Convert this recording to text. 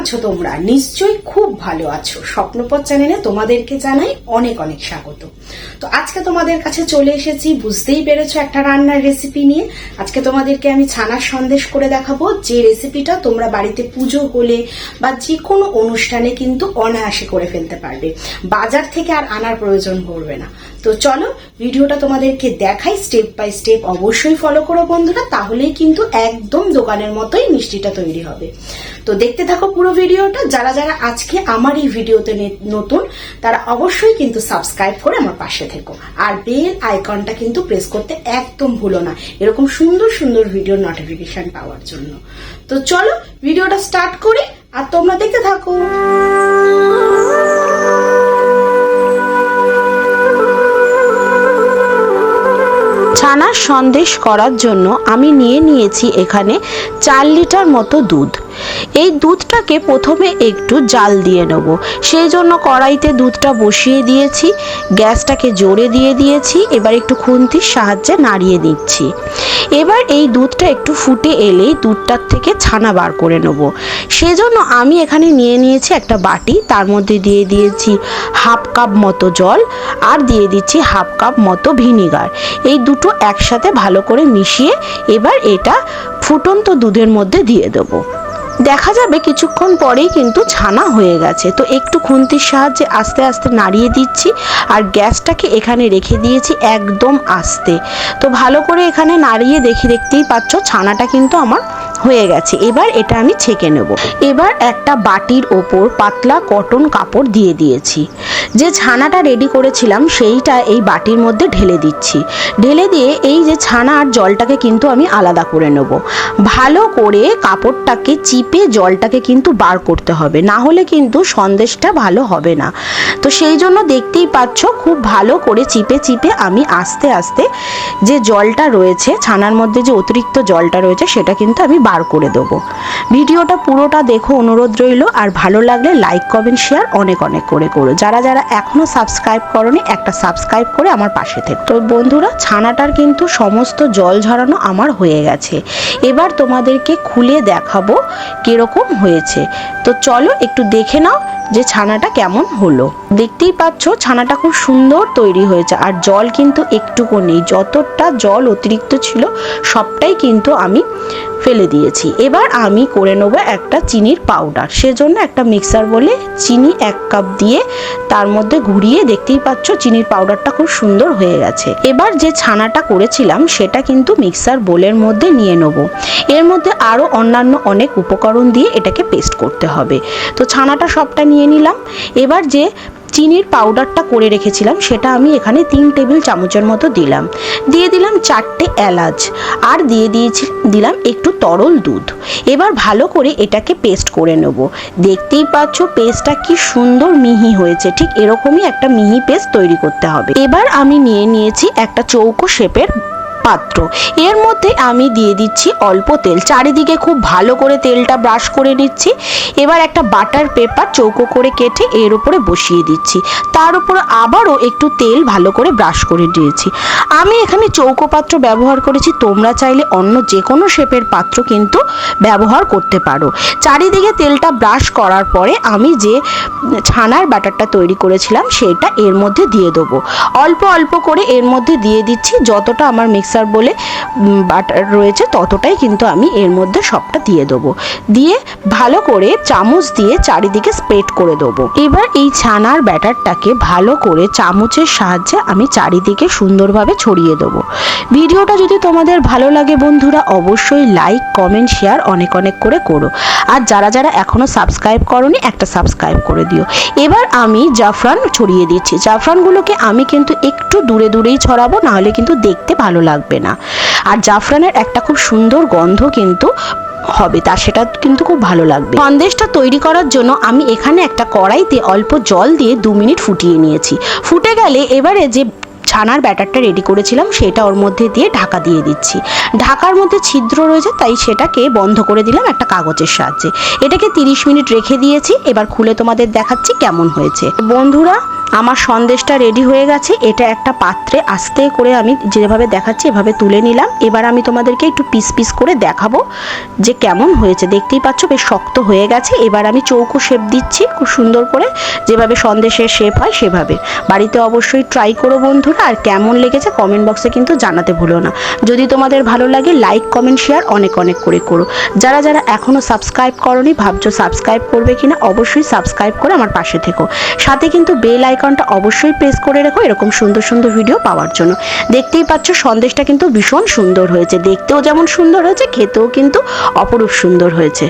আছো তোমরা? নিশ্চয়ই খুব ভালো আছো। স্বপ্নপথ চ্যানেলে তোমাদেরকে জানাই অনেক অনেক স্বাগত। তো আজকে তোমাদের কাছে চলে এসেছি, বুঝতেই পেরেছ একটা রান্নার রেসিপি নিয়ে। আজকে তোমাদেরকে আমি ছানার সন্দেশ করে দেখাবো। যে রেসিপিটা তোমরা বাড়িতে পুজো হলে বা যে কোনো অনুষ্ঠানে কিন্তু অনায়াসে করে ফেলতে পারবে। বাজার থেকে আর আনার প্রয়োজন পড়বে না। তো চলো ভিডিওটা তোমাদেরকে দেখাই স্টেপ বাই স্টেপ অবশ্যই ফলো করো বন্ধুরা, তাহলেই কিন্তু একদম দোকানের মতোই মিষ্টিটা তৈরি হবে। তো দেখতে থাকো পুরো ভিডিওটা, যারা যারা আজকে আমার এই ভিডিওতে নতুন, তারা অবশ্যই কিন্তু সাবস্ক্রাইব করে আমার পাশে থেকো। আর বেল আইকনটা কিন্তু প্রেস করতে একদম ভুলো না, এরকম সুন্দর সুন্দর ভিডিও নোটিফিকেশন পাওয়ার জন্য। তো চলো ভিডিওটা স্টার্ট করি, আর তোমরা দেখতে থাকো। ছানার সন্দেশ করার জন্য আমি নিয়ে নিয়েছি এখানে চার লিটার মতো দুধ। এই দুধটাকে প্রথমে একটু জাল দিয়ে নেব। সেই জন্য কড়াইতে দুধটা বসিয়ে দিয়েছি, গ্যাসটাকে জোরে দিয়ে দিয়েছি, এবার একটু খুন্তির সাহায্যে নাড়িয়ে দিচ্ছি এবার এই দুধটা একটু ফুটে এলেই দুধটার থেকে ছানা বার করে নেব। সেজন্য আমি এখানে নিয়ে নিয়েছি একটা বাটি, তার মধ্যে দিয়ে দিয়েছি হাফ কাপ মতো জল আর দিয়ে দিচ্ছি হাফ কাপ মতো ভিনিগার। এই দুটো একসাথে ভালো করে মিশিয়ে এবার এটা ফুটন্ত দুধের মধ্যে দিয়ে দেবো। দেখা যাবে কিছুক্ষণ পরেই কিন্তু ছানা হয়ে গেছে। তো একটু খুন্তির সাহায্যে আস্তে আস্তে নাড়িয়ে দিচ্ছি আর গ্যাসটাকে এখানে রেখে দিয়েছি একদম আস্তে। তো ভালো করে এখানে নাড়িয়ে দেখি দেখতেই পাচ্ছ ছানাটা কিন্তু আমার হয়ে গেছে। এবার এটা আমি ছেঁকে নেব। এবার একটা বাটির ওপর পাতলা কটন কাপড় দিয়ে দিয়েছি। যে ছানাটা রেডি করেছিলাম, সেইটা এই বাটির মধ্যে ঢেলে দিচ্ছি। ঢেলে দিয়ে এই যে ছানা আর জলটাকে কিন্তু আমি আলাদা করে নেব। ভালো করে কাপড়টাকে চিপে জলটাকে কিন্তু বার করতে হবে, না হলে কিন্তু সন্দেশটা ভালো হবে না। তো সেই জন্য দেখতেই পাচ্ছ, খুব ভালো করে চিপে চিপে আমি আস্তে আস্তে যে জলটা রয়েছে, ছানার মধ্যে যে অতিরিক্ত জলটা রয়েছে, সেটা কিন্তু আমি বার করে দেবো। ভিডিওটা পুরোটা দেখো, অনুরোধ রইল। আর ভালো লাগলে লাইক কমেন্ট শেয়ার অনেক অনেক করে করো। যারা যারা এখনও সাবস্ক্রাইব করনি, একটা সাবস্ক্রাইব করে আমার পাশে থেকে। তো বন্ধুরা, ছানাটার কিন্তু সমস্ত জল ঝরানো আমার হয়ে গেছে। এবার তোমাদেরকে খুলে দেখাবো কীরকম হয়েছে। তো চলো একটু দেখে নাও যে ছানাটা কেমন হলো। দেখতেই পাচ্ছ ছানাটা খুব সুন্দর তৈরি হয়েছে, আর জল কিন্তু একটুকু নেই। যতটা জল অতিরিক্ত ছিল, সবটাই কিন্তু আমি ফেলে দিয়েছি। এবার আমি করে নেব একটা চিনির পাউডার সেজন্য একটা মিক্সার বলে চিনি এক কাপ দিয়ে তার মধ্যে ঘুরিয়ে দেখতেই পাচ্ছ চিনির পাউডারটা খুব সুন্দর হয়ে গেছে। এবার যে ছানাটা করেছিলাম, সেটা কিন্তু মিক্সার বোলের মধ্যে নিয়ে নেব। এর মধ্যে আরও অন্যান্য অনেক উপকরণ দিয়ে এটাকে পেস্ট করতে হবে। তো ছানাটা সবটা নিয়ে নিলাম। এবার যে চিনির পাউডারটা করে রেখেছিলাম, সেটা আমি এখানে তিন টেবিল চামচের মতো দিলাম। দিয়ে দিলাম চারটে এলাচ আর দিয়ে দিয়েছি, দিলাম একটু তরল দুধ। এবার ভালো করে এটাকে পেস্ট করে নেব। দেখতেই পাচ্ছ পেস্টটা কি সুন্দর মিহি হয়েছে, ঠিক এরকমই একটা মিহি পেস্ট তৈরি করতে হবে। এবার আমি নিয়ে নিয়েছি একটা চৌকো শেপের পাত্র এর মধ্যে আমি দিয়ে দিচ্ছি অল্প তেল। চারিদিকে খুব ভালো করে তেলটা ব্রাশ করে নিচ্ছি। এবার একটা বাটার পেপার চৌকো করে কেটে এর উপরে বসিয়ে দিচ্ছি। তার উপর আবারও একটু তেল ভালো করে ব্রাশ করে দিয়েছি। আমি এখানে চৌকো পাত্র ব্যবহার করেছি। তোমরা চাইলে অন্য যে কোনো শেপের পাত্র কিন্তু ব্যবহার করতে পারো। চারিদিকে তেলটা ব্রাশ করার পরে আমি যে ছানার ব্যাটারটা তৈরি করেছিলাম, সেটা এর মধ্যে দিয়ে দেবো। অল্প অল্প করে এর মধ্যে দিয়ে দিচ্ছি। যতটা আমার মিক্সার বলে বাটার রয়েছে ততটাই কিন্তু আমি এর মধ্যে সবটা দিয়ে দেবো। দিয়ে ভালো করে চামচ দিয়ে চারিদিকে স্প্রেড করে দেবো। এবার এই ছানার ব্যাটারটাকে ভালো করে চামচের সাহায্যে আমি চারিদিকে সুন্দরভাবে ছড়িয়ে দেবো। ভিডিওটা যদি তোমাদের ভালো লাগে বন্ধুরা, অবশ্যই লাইক কমেন্ট শেয়ার অনেক অনেক করে করো। আর যারা যারা এখনও সাবস্ক্রাইব করনি, একটা সাবস্ক্রাইব করে দিও। এবার আমি জাফরান ছড়িয়ে দিচ্ছি। জাফরানগুলোকে আমি কিন্তু একটু দূরে দূরেই ছড়াবো, নাহলে কিন্তু দেখতে ভালো লাগবে। না। আর জাফরানের একটা খুব সুন্দর গন্ধ কিন্তু হবে, তা সেটা কিন্তু খুব ভালো লাগবে। সন্দেশটা তৈরি করার জন্য আমি এখানে একটা কড়াইতে অল্প জল দিয়ে দু মিনিট ফুটিয়ে নিয়েছি। ফুটে গেলে এবারে যে ছানার ব্যাটারটা রেডি করেছিলাম, সেটা ওর মধ্যে দিয়ে ঢাকা দিয়ে দিচ্ছি। ঢাকার মধ্যে ছিদ্র রয়েছে, তাই সেটাকে বন্ধ করে দিলাম একটা কাগজের সাহায্যে। এটাকে তিরিশ মিনিট রেখে দিয়েছি, এবার খুলে তোমাদের দেখাচ্ছি কেমন হয়েছে। বন্ধুরা আমার সন্দেশটা রেডি হয়ে গেছে, এটা একটা পাত্রে আস্তে করে আমি যেভাবে দেখাচ্ছি, এভাবে তুলে নিলাম। এবার আমি তোমাদেরকে একটু পিস পিস করে দেখাবো যে কেমন হয়েছে। দেখতেই পাচ্ছ বেশ শক্ত হয়ে গেছে। এবার আমি চৌকো শেপ দিচ্ছি, খুব সুন্দর করে। যেভাবে সন্দেশের শেপ হয়, সেভাবে। বাড়িতে অবশ্যই ট্রাই করো বন্ধুরা, আর কেমন লেগেছে কমেন্ট বক্সে কিন্তু জানাতে ভুলো না। যদি তোমাদের ভালো লাগে লাইক কমেন্ট শেয়ার অনেক অনেক করে করো। যারা যারা এখনও সাবস্ক্রাইব করনি, ভাবছ সাবস্ক্রাইব করবে কিনা, অবশ্যই সাবস্ক্রাইব করে আমার পাশে থেকো। সাথে কিন্তু বেল আইকনটা অবশ্যই প্রেস করে রেখো, এরকম সুন্দর সুন্দর ভিডিও পাওয়ার জন্য। দেখতেই পাচ্ছ, সন্দেশটা কিন্তু ভীষণ সুন্দর হয়েছে। দেখতেও যেমন সুন্দর হয়েছে, খেতেও কিন্তু অপরূপ সুন্দর হয়েছে।